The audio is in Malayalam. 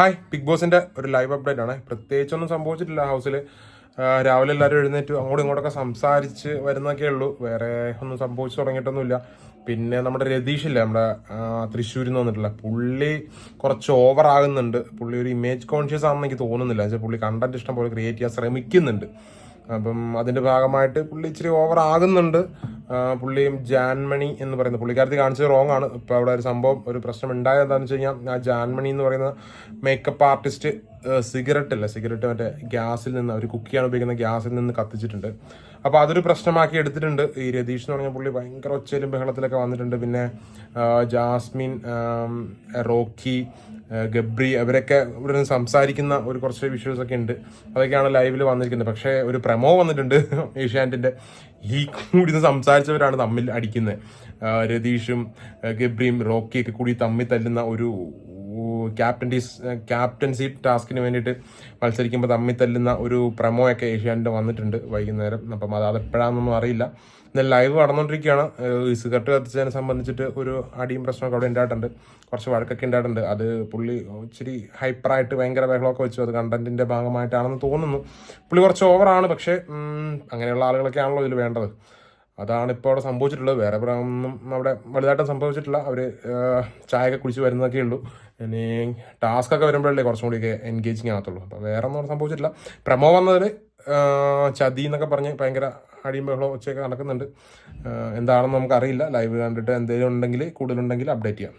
ഹായ് ബിഗ് ബോസിന്റെ ഒരു ലൈവ് അപ്ഡേറ്റ് ആണ്. പ്രത്യേകിച്ചൊന്നും സംഭവിച്ചിട്ടില്ല ഹൗസിൽ രാവിലെ എല്ലാവരും എഴുന്നേറ്റ്. അങ്ങോട്ടും ഇങ്ങോട്ടൊക്കെ സംസാരിച്ച് വരുന്നൊക്കെ ഉള്ളൂ. വേറെ ഒന്നും സംഭവിച്ചു തുടങ്ങിയിട്ടൊന്നുമില്ല. പിന്നെ നമ്മുടെ രതീഷ് ഇല്ല നമ്മുടെ തൃശ്ശൂരിൽ നിന്ന് വന്നിട്ടില്ല പുള്ളി കുറച്ച് ഓവർ ആകുന്നുണ്ട്. പുള്ളി ഒരു ഇമേജ് കോൺഷ്യസ് ആണെന്ന് എനിക്ക് തോന്നുന്നില്ല. എന്നുവെച്ചാൽ പുള്ളി കണ്ടന്റ് ഇഷ്ടം പോലെ ക്രിയേറ്റ് ചെയ്യാൻ ശ്രമിക്കുന്നുണ്ട്. അപ്പം അതിന്റെ ഭാഗമായിട്ട് പുള്ളി ഇച്ചിരി ഓവർ ആകുന്നുണ്ട്. പുള്ളിയും ജാൻമണി എന്ന് പറയുന്ന പുള്ളിക്കാരത്തി കാണിച്ചത് റോങ് ആണ്. ഇപ്പോൾ അവിടെ ഒരു സംഭവം ഒരു പ്രശ്നം ഉണ്ടായത് എന്താണെന്ന് വെച്ച് കഴിഞ്ഞാൽ ആ ജാൻമണി എന്ന് പറയുന്ന മേക്കപ്പ് ആർട്ടിസ്റ്റ് സിഗരറ്റ് അല്ല സിഗരറ്റ് മറ്റേ ഗ്യാസിൽ നിന്ന് അവർ കുക്ക് ചെയ്യാൻ ഉപയോഗിക്കുന്ന ഗ്യാസിൽ നിന്ന് കത്തിച്ചിട്ടുണ്ട്. അപ്പോൾ അതൊരു പ്രശ്നമാക്കി എടുത്തിട്ടുണ്ട്. ഈ രതീഷ് എന്ന് പറഞ്ഞ പുള്ളി ഭയങ്കര ഒച്ചയിലും ബഹളത്തിലൊക്കെ വന്നിട്ടുണ്ട്. പിന്നെ ജാസ്മിൻ റോക്കി ഗബ്രി അവരൊക്കെ ഇവിടെ നിന്ന് സംസാരിക്കുന്ന ഒരു കുറച്ച് വിഷ്വൽസ് ഒക്കെ ഉണ്ട്. അതൊക്കെയാണ് ലൈവിൽ വന്നിരിക്കുന്നത്. പക്ഷേ ഒരു പ്രമോ വന്നിട്ടുണ്ട് ഏഷ്യാനെറ്റിന്റെ. ഈ കൂടി സംസാരിച്ചവരാണ് തമ്മിൽ അടിക്കുന്നത്. രതീഷും ഗബ്രിയും റോക്കിയൊക്കെ കൂടി തമ്മിൽ തല്ലുന്ന ഒരു ക്യാപ്റ്റന്റീസ് ക്യാപ്റ്റൻസി ടാസ്കിന് വേണ്ടിയിട്ട് മത്സരിക്കുമ്പോൾ തമ്മിൽ തല്ലുന്ന ഒരു പ്രമോ ഒക്കെ ഏഷ്യാനിന്റെ വന്നിട്ടുണ്ട് വൈകുന്നേരം. അപ്പം അത് അതെപ്പോഴാണെന്നൊന്നും അറിയില്ല. എന്നാൽ ലൈവ് നടന്നുകൊണ്ടിരിക്കുകയാണ് സിഗരറ്റ് കത്തിച്ചതിനെ സംബന്ധിച്ചിട്ട് ഒരു അടിയും പ്രശ്നമൊക്കെ അവിടെ ഉണ്ടായിട്ടുണ്ട്. കുറച്ച് വഴക്കൊക്കെ ഉണ്ടായിട്ടുണ്ട്. അത് പുള്ളി ഇച്ചിരി ഹൈപ്പറായിട്ട് ഭയങ്കര ബഹളമൊക്കെ വെച്ചു. അത് കണ്ടന്റിന്റെ ഭാഗമായിട്ടാണെന്ന് തോന്നുന്നു. പുള്ളി കുറച്ച് ഓവറാണ് പക്ഷേ അങ്ങനെയുള്ള ആളുകളൊക്കെ ആണല്ലോ ഇതിൽ വേണ്ടത്. അതാണ് ഇപ്പോൾ അവിടെ സംഭവിച്ചിട്ടുള്ളത്. വേറെ ഒന്നും അവിടെ വലുതായിട്ട് സംഭവിച്ചിട്ടില്ല. അവർ ചായയൊക്കെ കുടിച്ച് വരുന്നതൊക്കെ ഉള്ളൂ. ഇനി ടാസ്ക് ഒക്കെ വരുമ്പോഴല്ലേ കുറച്ചും കൂടിയൊക്കെ എൻഗേജിങ് ആകത്തുള്ളൂ. അപ്പോൾ വേറെ ഒന്നും അവിടെ സംഭവിച്ചിട്ടില്ല. പ്രമോ വന്നതിൽ ചതി എന്നൊക്കെ പറഞ്ഞ് ഭയങ്കര അടിയും ബഹളവും ഒച്ചയൊക്കെ നടക്കുന്നുണ്ട്. എന്താണെന്ന് നമുക്കറിയില്ല. ലൈവ് കണ്ടിട്ട് എന്തെങ്കിലും ഉണ്ടെങ്കിൽ കൂടുതലുണ്ടെങ്കിൽ അപ്ഡേറ്റ് ചെയ്യാം.